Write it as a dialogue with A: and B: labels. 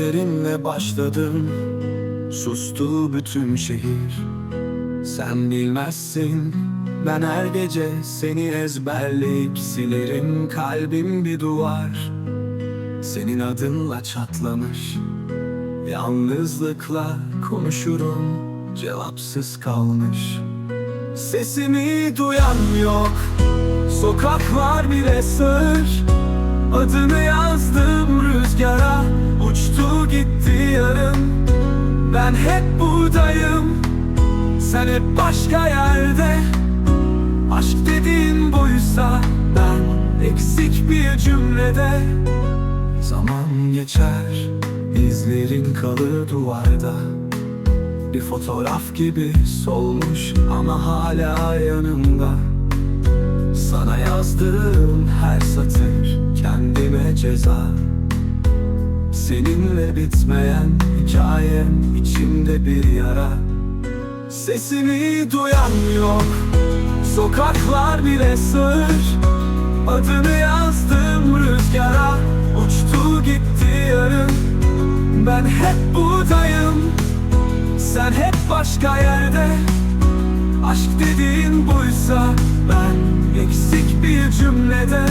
A: Seninle başladım. Sustu bütün şehir. Sen bilmezsin. Ben her gece seni ezberleyip silerim. Kalbim bir duvar. Senin adınla çatlamış. Yalnızlıkla konuşurum. Cevapsız kalmış. Sesimi duyan yok. Sokaklar bile sır. Adını yazdım yarım Ben hep buradayım. Sen hep başka yerde. Aşk dediğin buysa Ben eksik bir cümlede. Zaman geçer izlerin kalır duvarda. Bir fotoğraf gibi solmuş Ama hala yanımda. Sana yazdığım her satır kendime ceza Seninle bitmeyen hikayem içimde bir yara. Sesimi duyan yok Sokaklar bile sır. Adını yazdım rüzgara Uçtu gitti yarın. Ben hep buradayım Sen hep başka yerde. Aşk dediğin buysa ben eksik bir cümlede